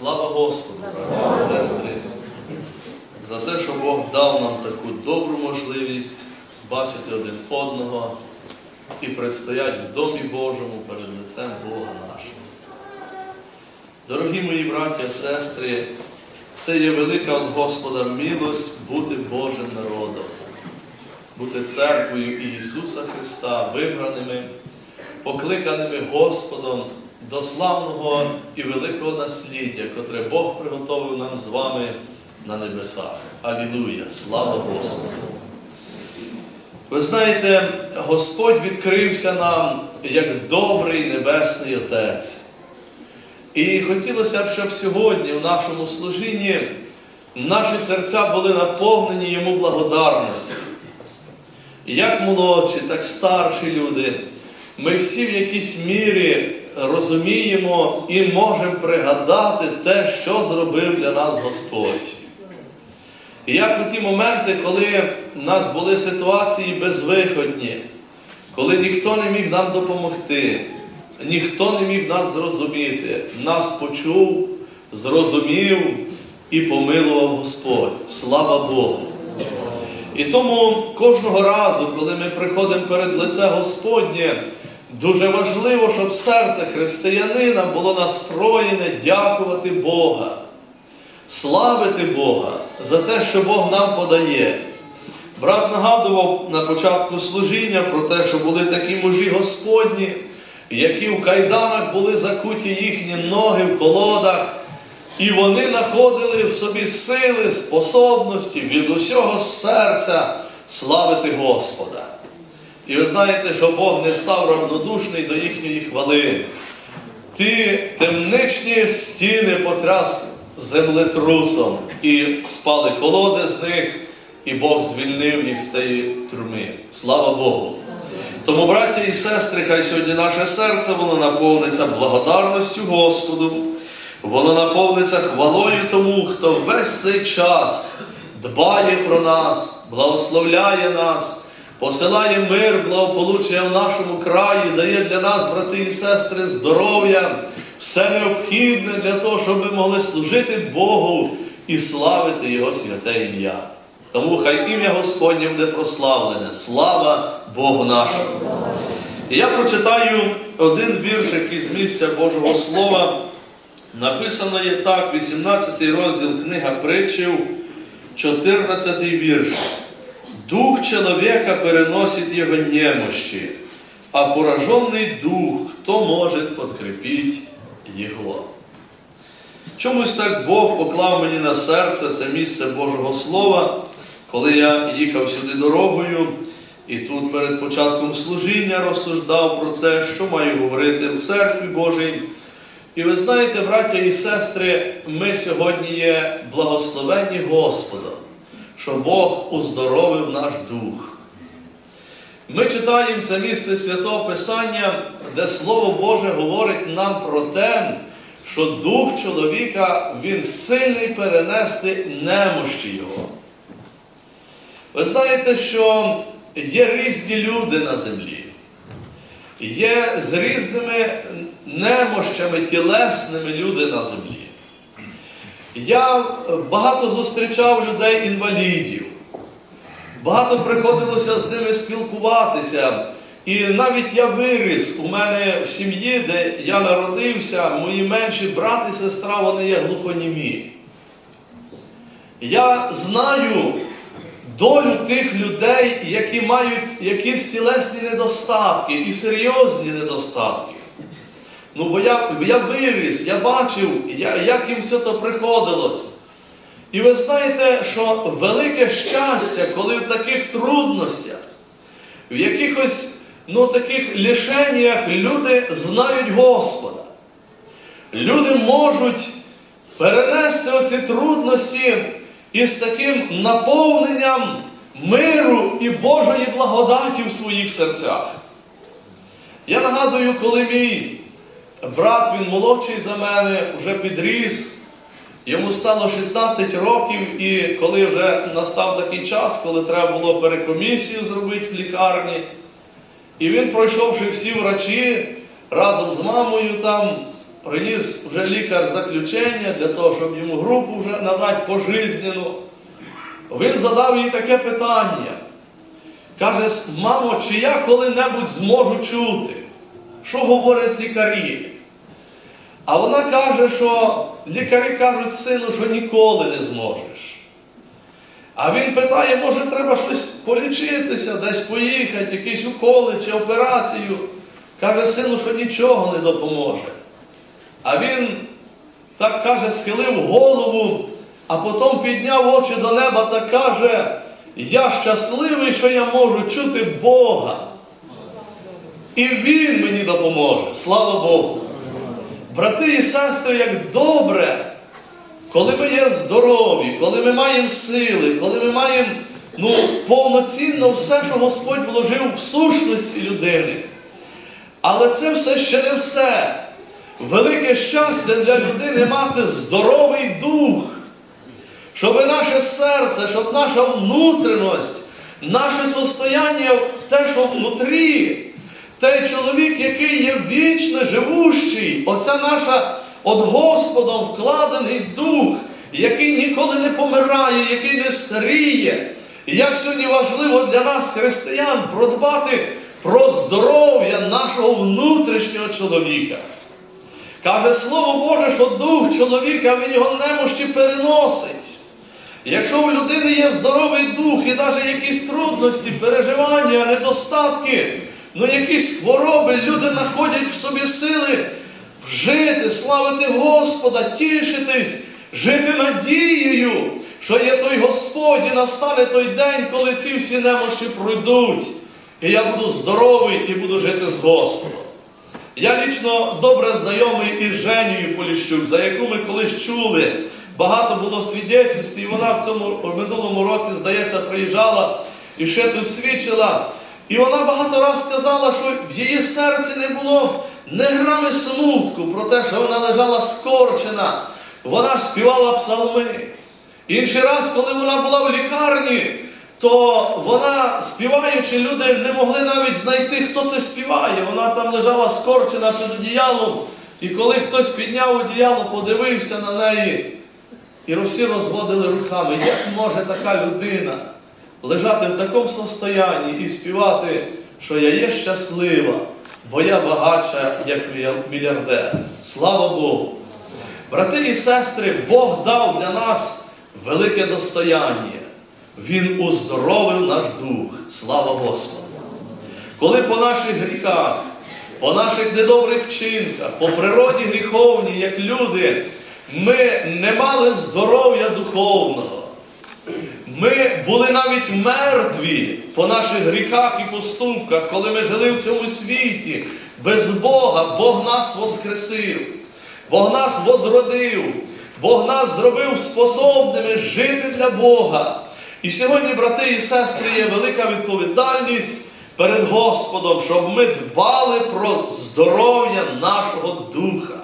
Слава Господу, сестри, за те, що Бог дав нам таку добру можливість бачити один одного і предстоять в Домі Божому перед лицем Бога нашого. Дорогі мої браття сестри, це є велика від Господа милость бути Божим народом, бути церквою Ісуса Христа, вибраними, покликаними Господом до славного і великого насліддя, котре Бог приготовив нам з вами на небесах. Алілуя! Слава Господу! Ви знаєте, Господь відкрився нам як добрий Небесний Отець. І хотілося б, щоб сьогодні в нашому служінні наші серця були наповнені Йому благодарності. Як молодші, так старші люди, ми всі в якійсь мірі розуміємо і можемо пригадати те, що зробив для нас Господь. І як у ті моменти, коли в нас були ситуації безвиходні, коли ніхто не міг нам допомогти, ніхто не міг нас зрозуміти, нас почув, зрозумів і помилував Господь. Слава Богу! І тому кожного разу, коли ми приходимо перед лице Господнє, дуже важливо, щоб серце християнина було настроєне дякувати Бога, славити Бога за те, що Бог нам подає. Брат нагадував на початку служіння про те, що були такі мужі Господні, які в кайданах були закуті їхні ноги в колодах, і вони знаходили в собі сили, способності від усього серця славити Господа. І ви знаєте, що Бог не став равнодушний до їхньої хвали. Ті темничні стіни потряс землетрусом, і спали колоди з них, і Бог звільнив їх з тієї тюрми. Слава Богу! Тому, браття і сестри, хай сьогодні наше серце воно наповниться благодарністю Господу, воно наповниться хвалою тому, хто весь цей час дбає про нас, благословляє нас, посилає мир, благополуччя в нашому краї, дає для нас, брати і сестри, здоров'я, все необхідне для того, щоб ми могли служити Богу і славити Його святе ім'я. Тому хай ім'я Господнє буде прославлене. Слава Богу нашому! І я прочитаю один віршик із місця Божого Слова. Написано є так, 18 розділ книга притчів, 14 вірш. Дух чоловіка переносить його немощі, а поражений дух, хто може подкрепити його. Чомусь так Бог поклав мені на серце це місце Божого Слова, коли я їхав сюди дорогою, і тут перед початком служіння розсуждав про це, що маю говорити в церкві Божій. І ви знаєте, браття і сестри, ми сьогодні є благословенні Господом, що Бог уздоровив наш дух. Ми читаємо це місце Святого Писання, де Слово Боже говорить нам про те, що дух чоловіка він сильний перенести немощі його. Ви знаєте, що є різні люди на землі, є з різними немощами тілесними люди на землі. Я багато зустрічав людей-інвалідів, багато приходилося з ними спілкуватися. І навіть я виріс у мене в сім'ї, де я народився, мої менші брат і сестра, вони є глухонімі. Я знаю долю тих людей, які мають якісь тілесні недостатки і серйозні недостатки. Ну, бо я я виріс, я бачив, я, як їм все то приходилось. І ви знаєте, що велике щастя, коли в таких трудностях, в якихось ну, таких лишеннях люди знають Господа. Люди можуть перенести оці трудності із таким наповненням миру і Божої благодаті в своїх серцях. Я нагадую, коли мій брат, він молодший за мене, вже підріс, йому стало 16 років, і коли вже настав такий час, коли треба було перекомісію зробити в лікарні, і він, пройшовши всі врачі разом з мамою там, приніс вже лікар заключення для того, щоб йому групу вже надати пожизнену. Він задав їй таке питання. Каже, мамо, чи я коли-небудь зможу чути, що говорять лікарі? А вона каже, що лікарі кажуть сину, що ніколи не зможеш. А він питає, може, треба щось полічитися, десь поїхати, якісь уколи чи операцію. Каже сину, що нічого не допоможе. А він так каже, схилив голову, а потім підняв очі до неба та каже, я щасливий, що я можу чути Бога. І Він мені допоможе. Слава Богу. Брати і сестри, як добре, коли ми є здорові, коли ми маємо сили, коли ми маємо ну, повноцінно все, що Господь вложив в сущності людини. Але це все ще не все. Велике щастя для людини мати здоровий дух, щоб наше серце, щоб наша внутрішність, наше состояння, те, що внутрі, той чоловік, який є вічно живущий, оця наша от Господом вкладений дух, який ніколи не помирає, який не старіє. Як сьогодні важливо для нас, християн, продбати про здоров'я нашого внутрішнього чоловіка. Каже Слово Боже, що дух чоловіка він його немощі переносить. Якщо у людини є здоровий дух і навіть якісь трудності, переживання, недостатки, ну якісь хвороби, люди знаходять в собі сили жити, славити Господа, тішитись, жити надією, що є той Господь і настане той день, коли ці всі немощі пройдуть. І я буду здоровий і буду жити з Господом. Я лічно добре знайомий із Женією Поліщук, за яку ми колись чули. Багато було свідетельств, і вона в цьому в минулому році, здається, приїжджала і ще тут свідчила. І вона багато разів сказала, що в її серці не було не грами смутку про те, що вона лежала скорчена. Вона співала псалми. Інший раз, коли вона була в лікарні, то вона, співаючи, люди не могли навіть знайти, хто це співає. Вона там лежала скорчена під одіялом. І коли хтось підняв одіяло, подивився на неї, і всі розводили руками, як може така людина лежати в такому состоянні і співати, що я є щаслива, бо я багатша, як мільярдер. Слава Богу! Брати і сестри, Бог дав для нас велике достояння. Він уздоровив наш дух. Слава Господу! Коли по наших гріхах, по наших недобрих вчинках, по природі гріховній, як люди, ми не мали здоров'я духовного. Ми були навіть мертві по наших гріхах і поступках, коли ми жили в цьому світі без Бога, Бог нас воскресив, Бог нас возродив, Бог нас зробив способними жити для Бога. І сьогодні, брати і сестри, є велика відповідальність перед Господом, щоб ми дбали про здоров'я нашого духа.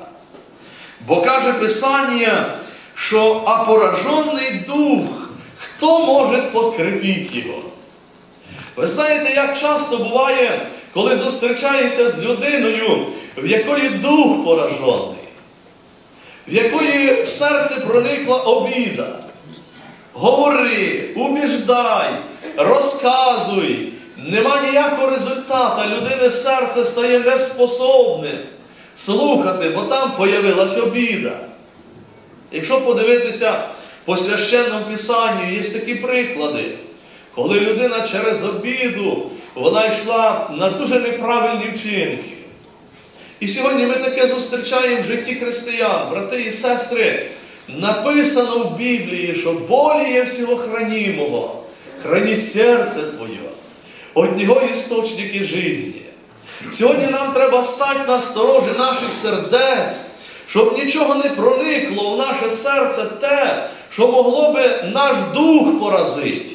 Бо каже Писання, що а поражений дух, хто може подкріпити його? Ви знаєте, як часто буває, коли зустрічаєшся з людиною, в якої дух поражений, в якої в серце проникла обіда. Говори, убіждай, розказуй, нема ніякого результату, людини серце стає неспособним слухати, бо там появилася обіда. Якщо подивитися по священному Писанню, є такі приклади, коли людина через обіду вона йшла на дуже неправильні вчинки. І сьогодні ми таке зустрічаємо в житті християн, брати і сестри. Написано в Біблії, що боліє всього хранімого, храні серце Твоє, од нього істочники житті. Сьогодні нам треба стати на сторожі наших сердець, щоб нічого не проникло в наше серце те, що могло би наш дух поразити,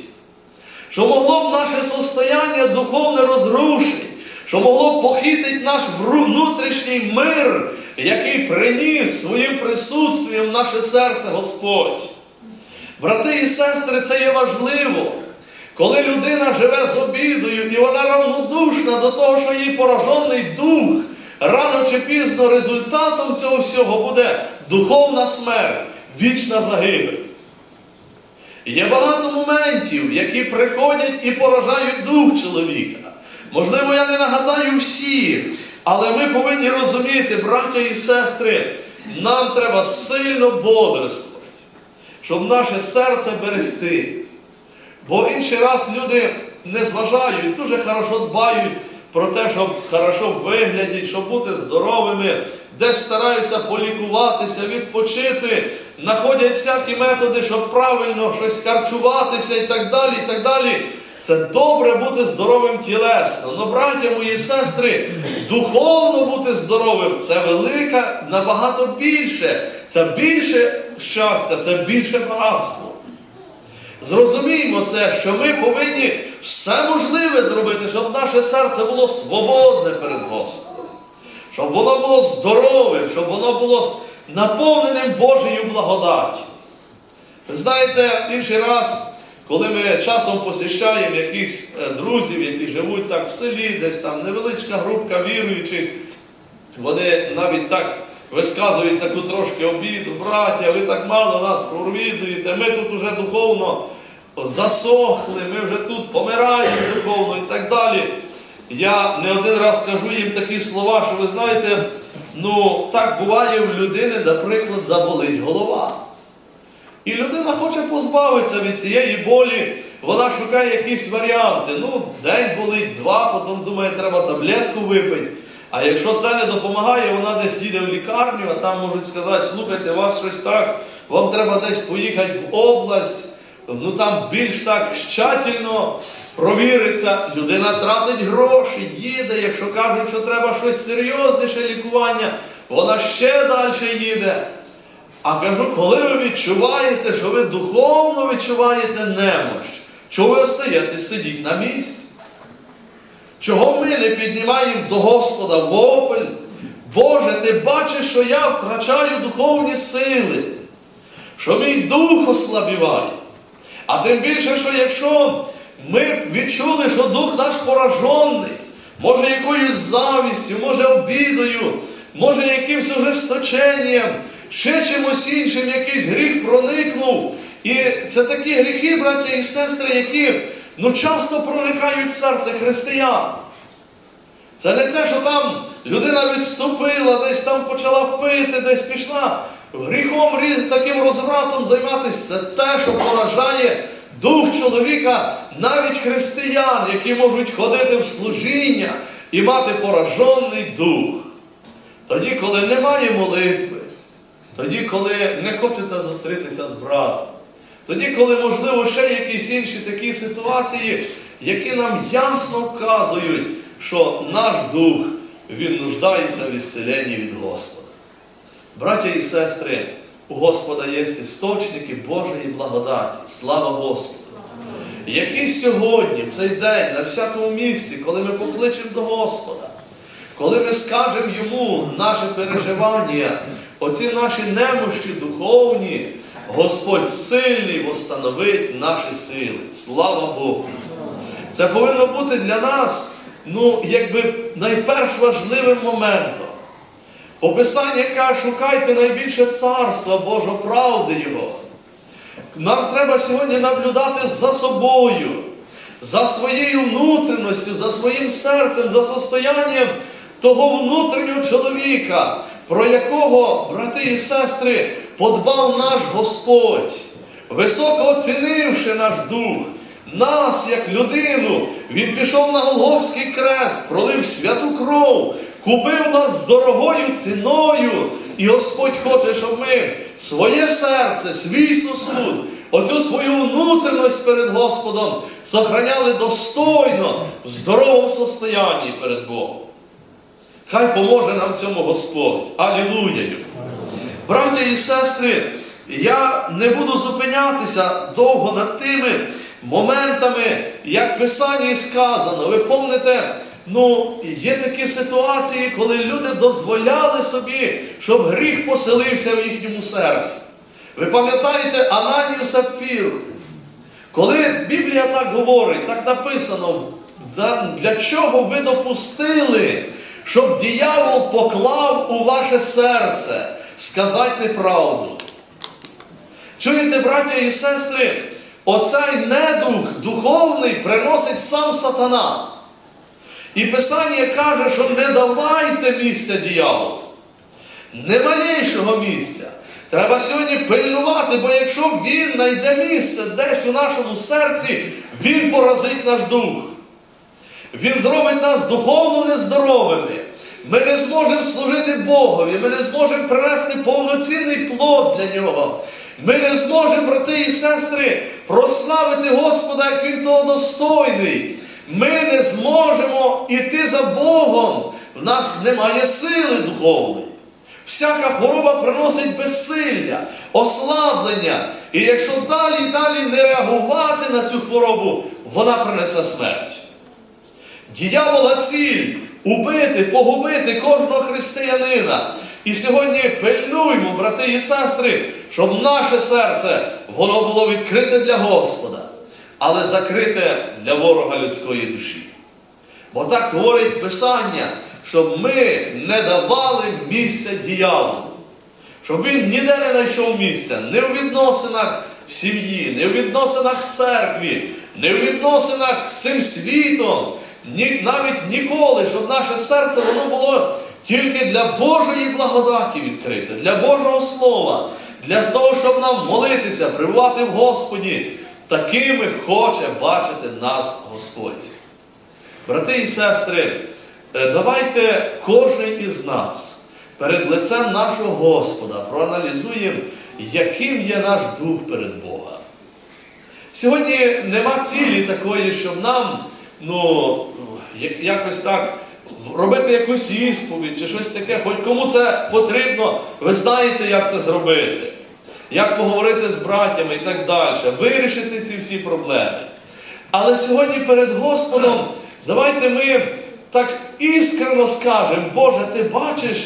що могло б наше состояння духовне розрушити, що могло б похитити наш внутрішній мир, який приніс своїм присутствієм в наше серце Господь. Брати і сестри, це є важливо. Коли людина живе з обідою і вона равнодушна до того, що їй поражений дух, рано чи пізно результатом цього всього буде духовна смерть, вічна загибель. Є багато моментів, які приходять і поражають дух чоловіка. Можливо, я не нагадаю всі, але ми повинні розуміти, браття і сестри, нам треба сильно бодрствувати, щоб наше серце берегти. Бо інший раз люди не зважають, дуже хорошо дбають про те, щоб хорошо виглядіти, щоб бути здоровими, десь стараються полікуватися, відпочити, знаходять всякі методи, щоб правильно щось харчуватися і так далі. і так далі. Це добре бути здоровим тілесно. Но, браття мої сестри, духовно бути здоровим це велика, набагато більше. Це більше щастя, це більше багатство. Зрозуміймо це, що ми повинні все можливе зробити, щоб наше серце було свободне перед Господом, щоб воно було здоровим, щоб воно було наповненим Божою благодаттю. Знаєте, інший раз, коли ми часом посіщаємо якихось е, друзів, які живуть так в селі, десь там невеличка групка віруючих, вони навіть так висказують таку трошки обіду, браття, ви так мало нас провідуєте, ми тут уже духовно засохли, ми вже тут помираємо духовно і так далі. Я не один раз кажу їм такі слова, що ви знаєте, ну так буває в людини, наприклад, заболить голова. І людина хоче позбавитися від цієї болі, вона шукає якісь варіанти. Ну, день болить, два, потім думає, треба таблетку випити. А якщо це не допомагає, вона десь їде в лікарню, а там можуть сказати, слухайте, вас щось так, вам треба десь поїхати в область, ну там більш так щательно провіриться, людина тратить гроші, їде, якщо кажуть, що треба щось серйозніше лікування, вона ще далі їде. А кажу, коли ви відчуваєте, що ви духовно відчуваєте немощ, чого ви остаєте сидіть на місці? Чого ми не піднімаємо до Господа вопль? Боже, ти бачиш, що я втрачаю духовні сили, що мій дух ослабіває. А тим більше, що якщо ми відчули, що дух наш поражений, може якоюсь завістю, може обідою, може якимось ожесточенням, ще чимось іншим, якийсь гріх проникнув. І це такі гріхи, браття і сестри, які ну, часто проникають в серце християн. Це не те, що там людина відступила, десь там почала пити, десь пішла гріхом таким розвратом займатися. Це те, що поражає дух чоловіка, навіть християн, які можуть ходити в служіння і мати поражений дух. Тоді, коли немає молитви, тоді, коли не хочеться зустрітися з братом, тоді, коли, можливо, ще якісь інші такі ситуації, які нам ясно вказують, що наш дух він нуждається в ісцеленні від Господа. Браття і сестри, у Господа є істочники Божої благодаті. Слава Господу! Які сьогодні, в цей день, на всякому місці, коли ми покличемо до Господа, коли ми скажемо йому наше переживання, оці наші немощі духовні, Господь сильний восстановить наші сили. Слава Богу! Це повинно бути для нас, ну, якби найперш важливим моментом. Пописання каже, шукайте найбільше царства Божого правди Його. Нам треба сьогодні наблюдати за собою, за своєю внутрішністю, за своїм серцем, за состоянням того внутрішнього чоловіка, про якого, брати і сестри, подбав наш Господь, високо оцінивши наш дух, нас, як людину, Він пішов на Голговський крест, пролив святу кров, купив нас дорогою ціною. І Господь хоче, щоб ми своє серце, свій сосуд, оцю свою внутрішність перед Господом сохраняли достойно, в здоровому состоянні перед Богом. Хай поможе нам цьому Господь. Алілуя! Браття і сестри, я не буду зупинятися довго над тими моментами, як в Писанні сказано. Ви пам'ятаєте, ну, є такі ситуації, коли люди дозволяли собі, щоб гріх поселився в їхньому серці. Ви пам'ятаєте Ананію Сапфіру? Коли Біблія так говорить, так написано, для чого ви допустили, щоб диявол поклав у ваше серце сказати неправду. Чуєте, браття і сестри, оцей недух духовний приносить сам сатана. І Писання каже, що не давайте місця дияволу. Не малейшого місця. Треба сьогодні пильнувати, бо якщо він знайде місце десь у нашому серці, він поразить наш дух. Він зробить нас духовно нездоровими. Ми не зможемо служити Богові, ми не зможемо принести повноцінний плод для нього. Ми не зможемо, брати і сестри, прославити Господа, як Він того достойний. Ми не зможемо іти за Богом. В нас немає сили духовної. Всяка хвороба приносить безсилля, ослаблення. І якщо далі і далі не реагувати на цю хворобу, вона принесе смерть. Діявола ціль убити, погубити кожного християнина. І сьогодні пильнуймо, брати і сестри, щоб наше серце воно було відкрите для Господа, але закрите для ворога людської душі. Бо так говорить Писання, щоб ми не давали місця діяволу, щоб він ніде не знайшов місця, не у відносинах в сім'ї, не у відносинах церкві, не у відносинах з цим світом, ні, навіть ніколи, щоб наше серце воно було тільки для Божої благодаті відкрите, для Божого Слова, для того, щоб нам молитися, прибувати в Господі. Такими хоче бачити нас Господь. Брати і сестри, е, давайте кожен із нас перед лицем нашого Господа проаналізуємо, яким є наш дух перед Богом. Сьогодні нема цілі такої, щоб нам ну, якось так робити якусь ісповідь чи щось таке, хоч кому це потрібно, ви знаєте, як це зробити, як поговорити з братями і так далі, вирішити ці всі проблеми. Але сьогодні перед Господом давайте ми так іскрено скажемо, Боже, ти бачиш,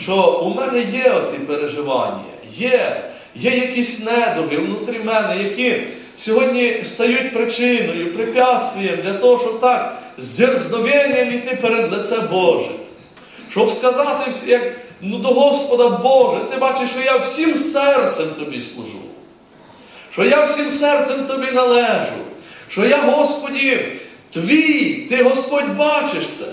що у мене є оці переживання, є, є якісь недуги внутрі мене, які сьогодні стають причиною, препятствием для того, щоб так з дерзновенням йти перед лице Боже. Щоб сказати, як, ну, до Господа Боже, ти бачиш, що я всім серцем тобі служу що я всім серцем тобі належу, що я, Господі, твій, ти Господь бачиш це.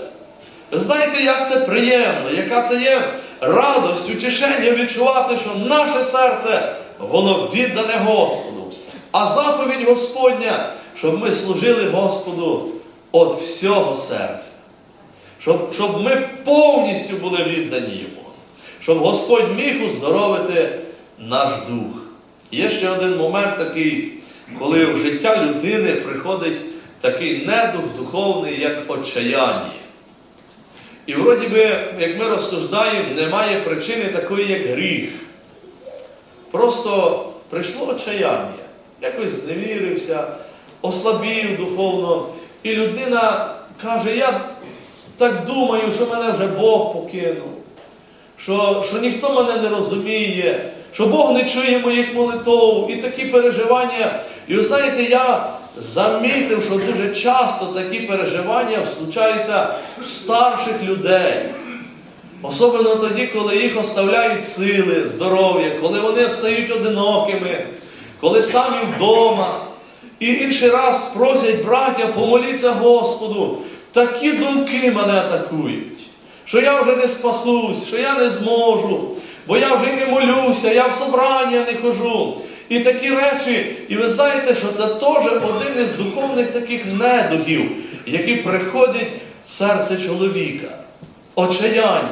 Знаєте, як це приємно, яка це є радость, утішення відчувати, що наше серце, воно віддане Господу. А заповідь Господня, щоб ми служили Господу від всього серця. Щоб, щоб ми повністю були віддані Йому. Щоб Господь міг уздоровити наш дух. Є ще один момент такий, коли в життя людини приходить такий недух духовний, як отчаяння. І вроді би, як ми розсуждаємо, немає причини такої, як гріх. Просто прийшло отчаяння, якось зневірився, ослабів духовно. І людина каже, я так думаю, що мене вже Бог покинув, що, що ніхто мене не розуміє, що Бог не чує моїх молитов і такі переживання. І ви знаєте, я замітив, що дуже часто такі переживання случаються в старших людей. Особливо тоді, коли їх оставляють сили, здоров'я, коли вони стають одинокими, коли самі вдома. І інший раз просять браття, помоліться Господу. Такі думки мене атакують, що я вже не спасусь, що я не зможу, бо я вже не молюся, я в собрання не хожу. І такі речі, і ви знаєте, що це теж один із духовних таких недугів, які приходять в серце чоловіка. Отчаяння.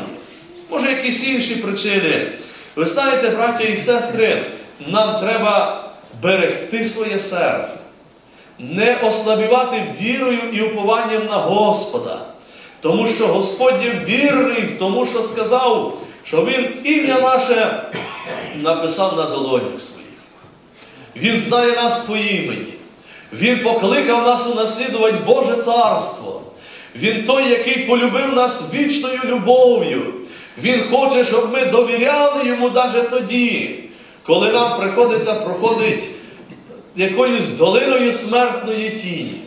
Може, якісь інші причини. Ви знаєте, браття і сестри, нам треба берегти своє серце, не ослабівати вірою і упованням на Господа. Тому що Господь є вірний, тому що сказав, що Він ім'я наше написав на долонях своїх. Він знає нас по імені. Він покликав нас унаслідувати Боже царство. Він той, який полюбив нас вічною любов'ю. Він хоче, щоб ми довіряли йому навіть тоді, коли нам приходиться проходити якоюсь долиною смертної тіні.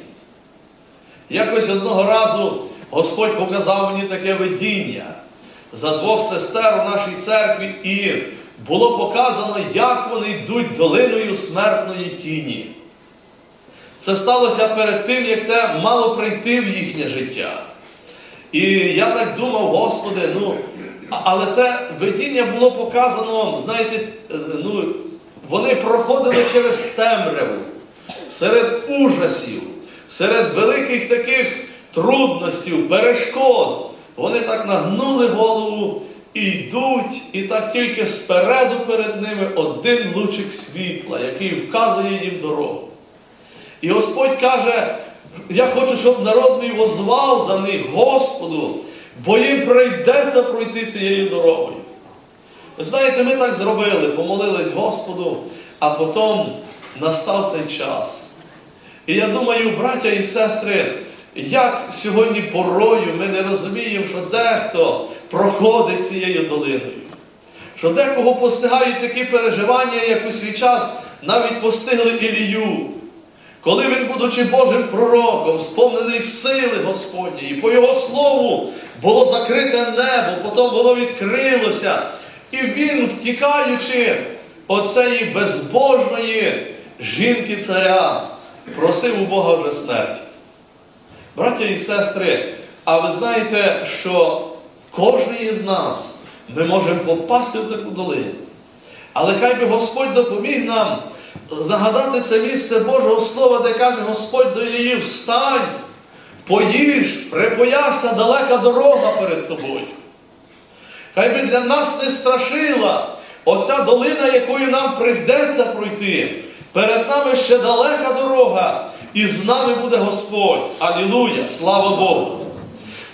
Якось одного разу Господь показав мені таке видіння за двох сестер у нашій церкві, і було показано, як вони йдуть долиною смертної тіні. Це сталося перед тим, як це мало прийти в їхнє життя. І я так думав, Господи, ну, але це видіння було показано, знаєте, е, ну, вони проходили через темряву, серед ужасів, серед великих таких трудностей, перешкод. Вони так нагнули голову і йдуть, і так тільки спереду перед ними один лучик світла, який вказує їм дорогу. І Господь каже, я хочу, щоб народ мій возвав за них Господу, бо їм прийдеться пройти цією дорогою. Знаєте, ми так зробили, помолились Господу, а потім настав цей час. І я думаю, браття і сестри, як сьогодні порою ми не розуміємо, що дехто проходить цією долиною. Що декого постигають такі переживання, як у свій час навіть постигли Ілію. Коли він, будучи Божим пророком, сповнений сили Господньої, по Його слову було закрите небо, потім воно відкрилося. І він, втікаючи оцеї безбожної жінки царя, просив у Бога вже смерті. Браття і сестри, а ви знаєте, що кожен із нас ми можемо попасти в таку долину. Але хай би Господь допоміг нам нагадати це місце Божого Слова, де каже Господь до Ілії, встань, поїж, припояшся, далека дорога перед тобою. Хай би для нас не страшила оця долина, якою нам прийдеться пройти. Перед нами ще далека дорога, і з нами буде Господь. Алілуя! Слава Богу!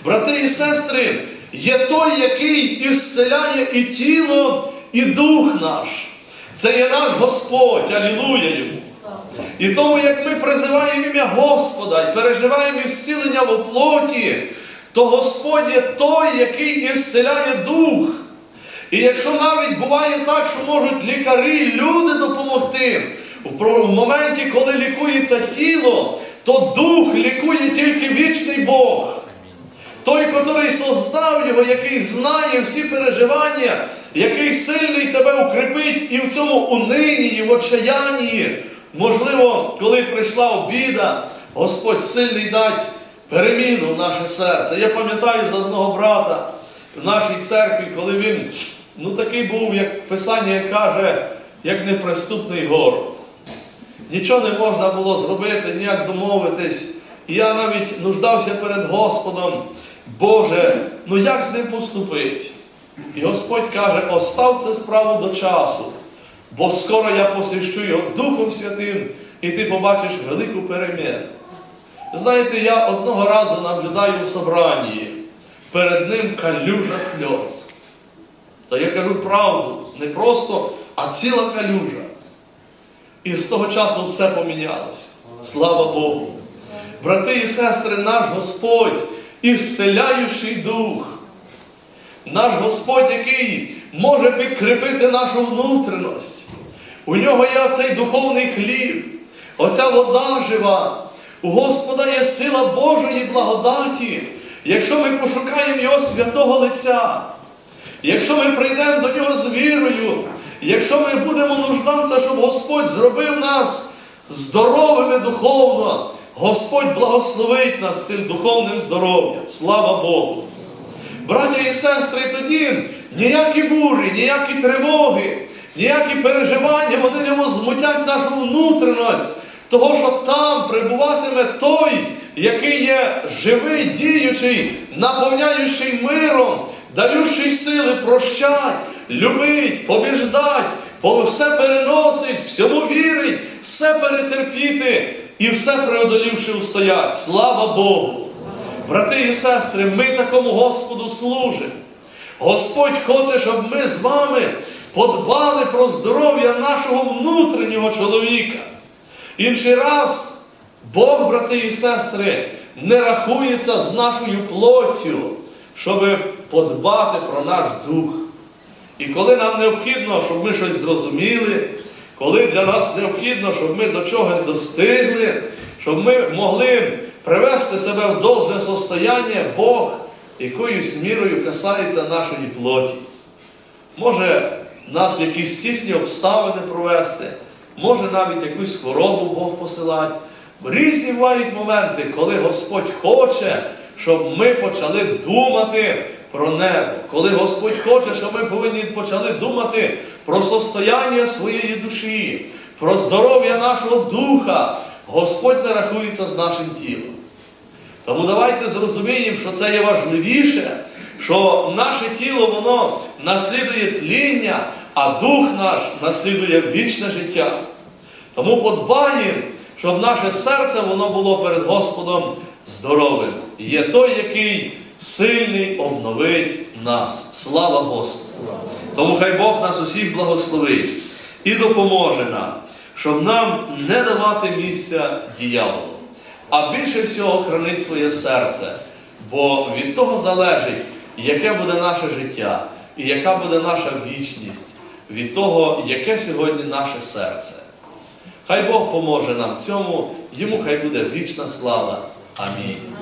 Брати і сестри, є той, який ісцеляє і тіло, і дух наш. Це є наш Господь, алілуя йому. І тому, як ми призиваємо ім'я Господа і переживаємо ісцілення в оплоті, то Господь є той, який ісцеляє дух. І якщо навіть буває так, що можуть лікарі, люди допомогти, в моменті, коли лікується тіло, то дух лікує тільки вічний Бог. Той, котрий создав його, який знає всі переживання, який сильний тебе укріпить і в цьому унині, і в отчаянні. Можливо, коли прийшла обіда, Господь сильний дать переміну в наше серце. Я пам'ятаю за одного брата в нашій церкві, коли він ну, такий був, як Писання каже, як неприступний город. Нічого не можна було зробити, ніяк домовитись. І я навіть нуждався перед Господом, Боже, ну як з ним поступити? І Господь каже, остав це справу до часу, бо скоро я посвящу його Духом Святим, і ти побачиш велику переміну. Знаєте, я одного разу наблюдаю у собранні, перед ним калюжа сльоз. Та я кажу правду, не просто, а ціла калюжа. І з того часу все помінялося. Слава Богу. Брати і сестри, наш Господь, ісцеляючий дух, наш Господь, який може підкріпити нашу внутрішність. У нього є оцей духовний хліб, оця вода жива. У Господа є сила Божої благодаті, якщо ми пошукаємо Його святого лиця. Якщо ми прийдемо до нього з вірою, якщо ми будемо нуждатися, щоб Господь зробив нас здоровими духовно, Господь благословить нас цим духовним здоров'ям. Слава Богу! Браття і сестри, тоді ніякі бурі, ніякі тривоги, ніякі переживання, вони не возмутять нашу внутрішність, того, що там прибуватиме той, який є живий, діючий, наповняючий миром, даючий сили прощать, любить, побіждать, все переносить, всьому вірить, все перетерпіти і все преодолівши устоять. Слава Богу! Брати і сестри, ми такому Господу служимо. Господь хоче, щоб ми з вами подбали про здоров'я нашого внутрішнього чоловіка. Інший раз Бог, брати і сестри, не рахується з нашою плоттю, щоб подбати про наш дух. І коли нам необхідно, щоб ми щось зрозуміли, коли для нас необхідно, щоб ми до чогось достигли, щоб ми могли привести себе в должне состояння, Бог якоюсь мірою касається нашої плоті. Може нас в якісь тісні обставини провести, може навіть якусь хворобу Бог посилати. Різні бувають моменти, коли Господь хоче, щоб ми почали думати про небо. Коли Господь хоче, щоб ми повинні почали думати про состояння своєї душі, про здоров'я нашого духа. Господь не рахується з нашим тілом. Тому давайте зрозуміємо, що це є важливіше, що наше тіло воно наслідує тління, а дух наш наслідує вічне життя. Тому подбаємо, щоб наше серце воно було перед Господом здоровим. Є той, який сильний обновить нас. Слава Господу! Тому хай Бог нас усіх благословить і допоможе нам, щоб нам не давати місця діяволу а більше всього хранить своє серце, бо від того залежить, яке буде наше життя і яка буде наша вічність, від того, яке сьогодні наше серце. Хай Бог поможе нам цьому, йому хай буде вічна слава. Амінь.